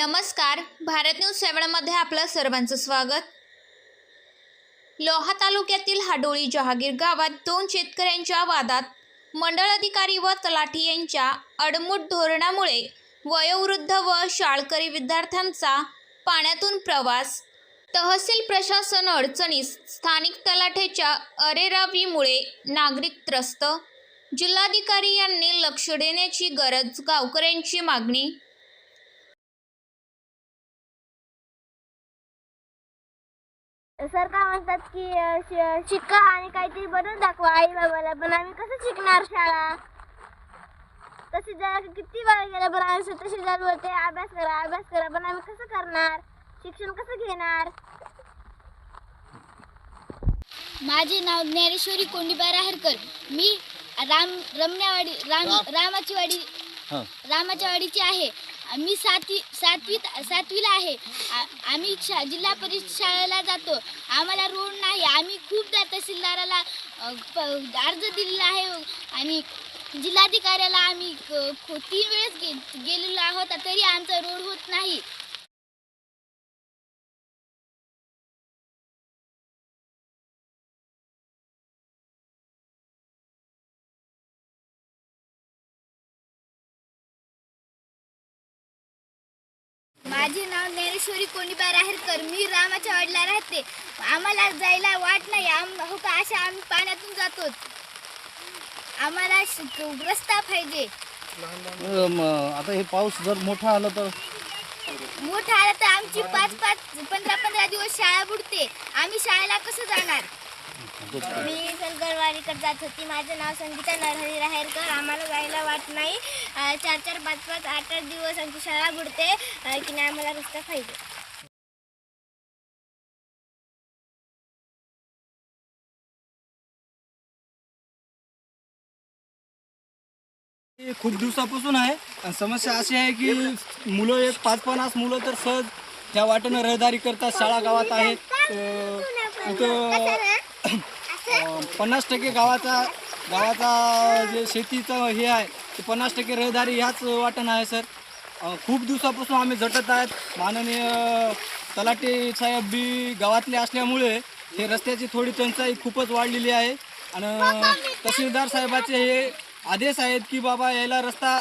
नमस्कार. भारत न्यूज सेवनमध्ये आपलं सर्वांचं स्वागत. लोहा तालुक्यातील हाडोळी जहागीर गावात दोन शेतकऱ्यांच्या वादात मंडळ अधिकारी व तलाठी यांच्या अडमुट धोरणामुळे वयोवृद्ध व शाळकरी विद्यार्थ्यांचा पाण्यातून प्रवास. तहसील प्रशासन अडचणीस स्थानिक तलाठ्याच्या अरेरावीमुळे नागरिक त्रस्त. जिल्हाधिकारी यांनी लक्ष देण्याची गरज गावकऱ्यांची मागणी सर काय म्हणतात की शिका आणि काहीतरी बनवून दाखवा. आई बाबाला पण आम्ही कसं शिकणार शाळा? तसे जरा किती वेळा गेला पण आम्ही तसे जर बोलते अभ्यास करा अभ्यास करा पण आम्ही कसं करणार? शिक्षण कसं घेणार? माझे नाव ज्ञानेश्वरी कोंडीबा राहरकर. मी राम रमण्यावाडी राम रामाची वाडी रामाच्या वाडीची आहे. मी सातवी सातवीत सातवीला आहे. आ- आम्ही शा जिल्हा परिषद शाळेला जातो. आम्हाला रोड नाही. आम्ही खूपदा तहसीलदाराला प- अर्ज दिलेला आहे आणि जिल्हाधिकाऱ्याला आम्ही खो- तीन वेळेस गे गेलेलो आहोत. तरी आमचा रोड होत नाही. माझे नाव ज्ञानेश्वरी कोंडीबा राहेरकर मी रामाच्या वाडीला राहते. आम्हाला जायला वाट नाही आम हो का अशा आम्ही पाण्यातून जातो. आम्हाला श- रस्ता पाहिजे. आता हे पाऊस जर मोठा आला तर? मोठा आला तर आमची पाच पाच पंधरा पंधरा दिवस शाळा बुडते. आम्ही शाळेला कसं जाणार? मी सलगरवाडीकडे जात होती. माझं नाव संगीता नरहरी राहेरकर. आम्हाला जायला वाट नाही. चार चार पाच पाच आठ आठ दिवस आमची शाळा बुडते. की नाही आम्हाला रस्ता पाहिजे. खूप दिवसापासून आहे. आणि समस्या अशी आहे की मुलं एक पाच पन्नास मुलं तर सहज त्या वाटेनं रहदारी करतात. शाळा गावात आहेत. इथं पन्नास टक्के गावाचा गावाचा जे शेतीचं हे आहे ते पन्नास टक्के रहदारी ह्याच वाटेनं आहे सर. खूप दिवसापासून आम्ही झटत आहेत. माननीय तलाठी साहेब बी गावातले असल्यामुळे हे रस्त्याची थोडी टंचाई खूपच वाढलेली आहे. आणि तहसीलदार साहेबाचे हे आदेश आहेत की बाबा यायला रस्ता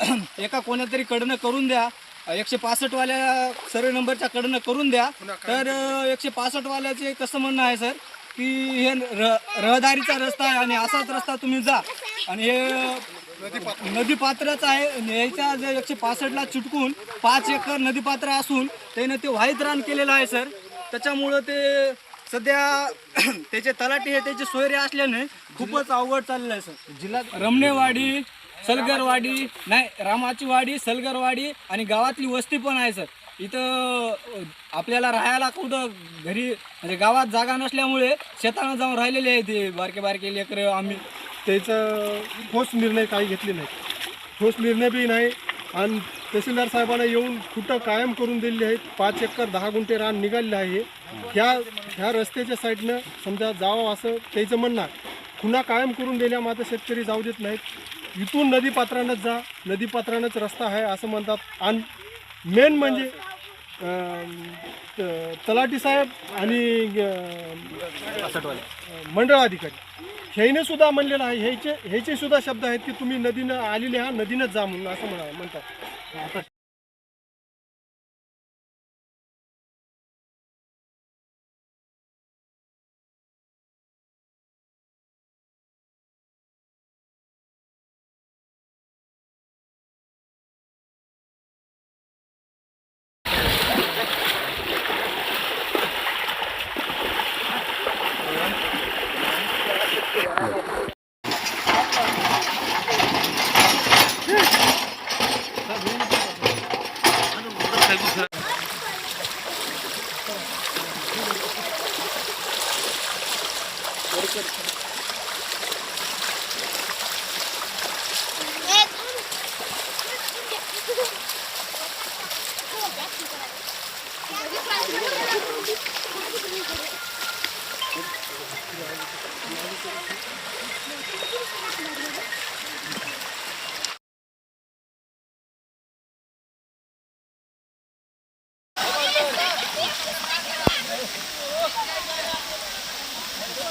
एका कोणातरी कडनं करून द्या. एकशे पासष्टवाल्या सर्व नंबरच्या कडनं करून द्या. तर एकशे पासष्टवाल्याचे कसं म्हणणं आहे सर? की हे र रहदारीचा रस्ता आहे आणि असाच रस्ता तुम्ही जा. आणि हे नदी पात्रच आहे याच्या एकशे पासष्टला चुटकून पाच एकर नदीपात्र असून त्यानं ते व्हाईत रान केलेलं आहे सर. त्याच्यामुळं ते सध्या त्याचे तलाठी हे त्याचे सोयरे असल्याने खूपच अवघड चाललेलं आहे सर. जिल्हा रमणेवाडी सलगरवाडी नाही रामाची वाडी सलगरवाडी आणि गावातली वस्ती पण आहे सर. इथं आपल्याला राहायला कुठं घरी म्हणजे गावात जागा नसल्यामुळे शेतानं जाऊन राहिलेले आहे ते बारके बारके लेकरं आम्ही. त्याचं ठोस निर्णय काही घेतले नाही ठोस निर्णय बी नाही. आणि तहसीलदार साहेबांना येऊन कुठं कायम करून दिलेली आहेत पाच एकर दहा गुंठे रान निघालेलं आहे. ह्या ह्या रस्त्याच्या साईडनं समजा जावं असं त्याचं म्हणणं खुणा कायम करून दिल्या मात्र शेतकरी जाऊ देत नाहीत. इथून नदीपात्रानंच जा. नदीपात्रानंच रस्ता आहे असं म्हणतात. आणि मेन म्हणजे तलाटी साहेब आणि मंडळ अधिकारी ह्याने सुद्धा म्हणलेलं आहे. ह्याचे ह्याचे सुद्धा शब्द आहेत की तुम्ही नदीनं आलेले हा नदीनंच जा म्हणून असं म्हणा म्हणतात. കൊടുക്കും